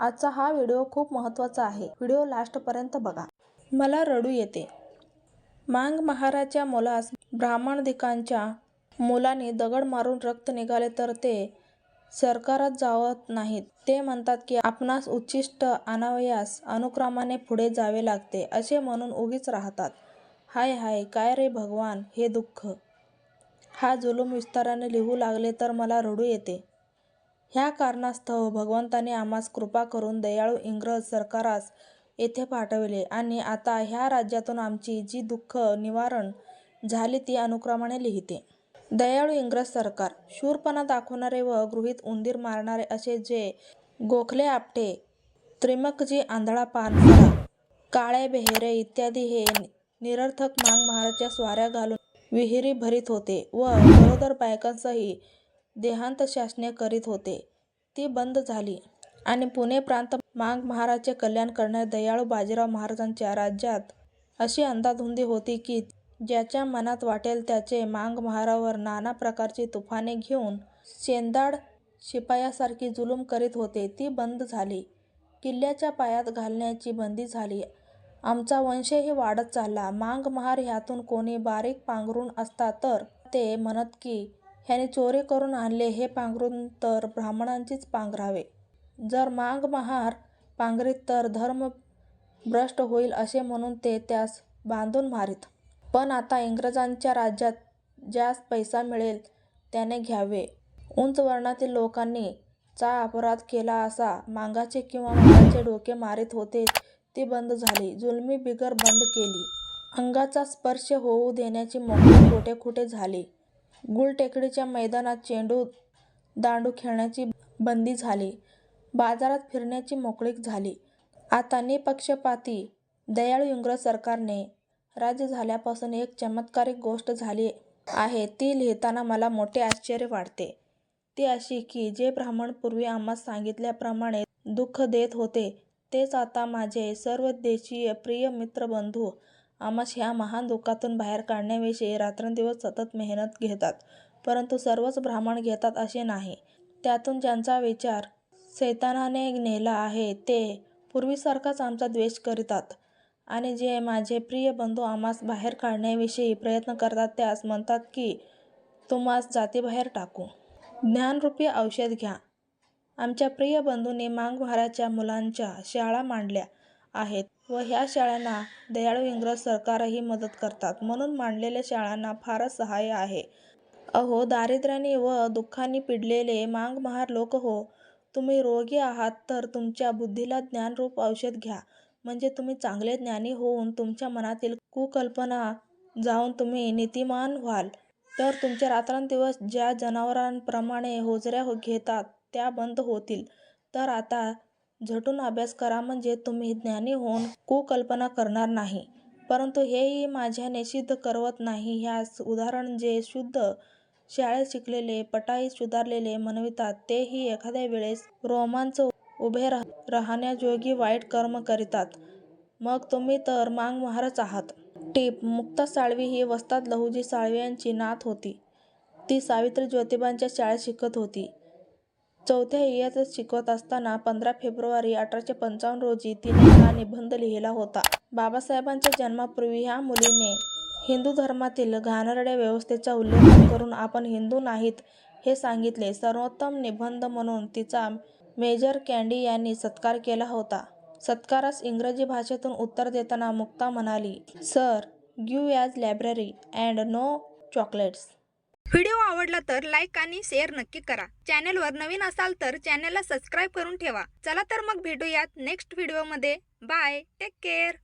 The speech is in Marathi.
आजचा हा व्हिडिओ खूप महत्त्वाचा आहे. व्हिडिओ लास्टपर्यंत बघा. मला रडू येते. मांग महाराच्या मुलास ब्राह्मणधिकांच्या मुलाने दगड मारून रक्त निघाले तर ते सरकारात जावत नाहीत. ते म्हणतात की आपणास उच्चिष्ट आणावयास अनुक्रमाने पुढे जावे लागते असे म्हणून उगीच राहतात. हाय हाय काय रे भगवान हे दुःख. हा जुलूम विस्ताराने लिहू लागले तर मला रडू येते. ह्या कारणास्तव भगवंताने आम्हास कृपा करून दयाळू इंग्रज सरकारास येथे पाठविले आणि आता ह्या राज्यातून आमची जी दुःख निवारण झाली ती अनुक्रमाने लिहिते. दयाळू इंग्रज सरकार शूरपणा दाखवणारे व गृहीत उंदीर मारणारे असे जे गोखले आपटे त्रिमकजी आंधळा पानसरा काळे बेहेरे इत्यादी हे निरर्थक मांग महाराजच्या स्वाऱ्या घालून विहिरी भरीत होते व गरोदर बायकांसही देहांत शासने करीत होते. ती बंद झाली आणि पुणे प्रांत मांग महाराजचे कल्याण करणाऱ्या दयाळू बाजीराव महाराजांच्या राज्यात अशी अंधाधुंदी होती की ज्याच्या मनात वाटेल त्याचे मांग महारावर नाना प्रकारची तुफाने घेऊन शेंदाड शिपायासारखी जुलूम करीत होते. ती बंद झाली. किल्ल्याच्या पायात घालण्याची बंदी झाली. आमचा वंशही वाढत चालला. मांग महार ह्यातून कोणी बारीक पांघरून असता तर ते म्हणत की ह्याने चोरी करून आणले हे पांघरून तर ब्राह्मणांचीच पांघरावे जर मांग महार पांघरीत तर धर्म भ्रष्ट होईल असे म्हणून ते त्यास बांधून मारीत. पण आता इंग्रजांच्या राज्यात ज्यास पैसा मिळेल त्याने घ्यावे. उंच वर्णातील लोकांनी चा अपराध केला असा मांगाचे किंवा मुलाचे डोके मारीत होते ती बंद झाली. जुलमी बिगर बंद केली. अंगाचा स्पर्श होऊ देण्याची मोकळी कुठे कुठे झाली. गुलटेकडीच्या मैदानात चेंडू दांडू खेळण्याची बंदी झाली. बाजारात फिरण्याची मोकळीक झाली. आता निपक्षपाती दयाळू इंग्रज सरकारने राज्य झाल्यापासून एक चमत्कारिक गोष्ट झाली आहे. ती लिहिताना मला मोठे आश्चर्य वाटते. ती अशी की जे ब्राह्मण पूर्वी आम्हास सांगितल्याप्रमाणे दुःख देत होते तेच आता माझे सर्व देशीय प्रिय मित्रबंधू आम्हास ह्या महान दुःखातून बाहेर काढण्याविषयी रात्रंदिवस सतत मेहनत घेतात परंतु सर्वच ब्राह्मण घेतात असे नाही. त्यातून ज्यांचा विचार सैतानाने नेला आहे ते पूर्वीसारखाच आमचा द्वेष करीतात. आणि जे माझे प्रिय बंधू आम्हास बाहेर काढण्याविषयी प्रयत्न करतात त्यास म्हणतात की तुम्हास जातीबाहेर टाकू. ज्ञानरूपी औषध घ्या. आमच्या प्रिय बंधूंनी मांगभाराच्या मुलांच्या शाळा मांडल्या आहेत. व ह्या शाळांना दयाळू इंग्रज सरकारही मदत करतात. म्हणून मांडलेल्या शाळांना फारच सहाय्य आहे. अहो दारिद्र्याने व दुःखाने पिडलेले मांग महार लोक हो. तुम्ही रोगी आहात तर तुमच्या बुद्धीला ज्ञानरूप औषध घ्या. म्हणजे तुम्ही चांगले ज्ञानी होऊन तुमच्या मनातील कुकल्पना जाऊन तुम्ही नीतिमान व्हाल. तर तुमच्या रात्रंदिवस ज्या जनावरांप्रमाणे होजऱ्या घेतात त्या बंद होतील. तर आता झटून अभ्यास करा म्हणजे तुम्ही ज्ञानी होऊन कुकल्पना करणार नाही. परंतु हेही माझ्याने सिद्ध करवत नाही. ह्यास उदाहरण जे शुद्ध शाळेत शिकलेले पटाईत सुधारलेले म्हणवितात तेही एखाद्या वेळेस रोमांच उभे राहण्याजोगी वाईट कर्म करीतात. मग तुम्ही तर मांग महारच आहात. टीप मुक्ता साळवी ही वस्ताद लहुजी साळवे यांची नात होती. ती सावित्री ज्योतिबांच्या शाळेत शिकत होती. चौथ्या इयत्तेत शिकवत असताना पंधरा फेब्रुवारी अठराशे पंचावन्न रोजी तिने हा निबंध लिहिला होता. बाबासाहेबांच्या जन्मापूर्वी ह्या मुलीने हिंदू धर्मातील घाणरड्या व्यवस्थेचा उल्लेख करून आपण हिंदू नाहीत हे सांगितले. सर्वोत्तम निबंध म्हणून तिचा मेजर कँडी यांनी सत्कार केला होता. सत्कारास इंग्रजी भाषेतून उत्तर देताना मुक्ता म्हणाली sir give us library and no chocolates. Video आवडला तर लाईक आणि शेअर नक्की करा. चॅनेलवर नवीन असाल तर चॅनेलला सबस्क्राईब करून ठेवा. चला तर मग भेटूयात नेक्स्ट व्हिडिओमध्ये. बाय. Take care.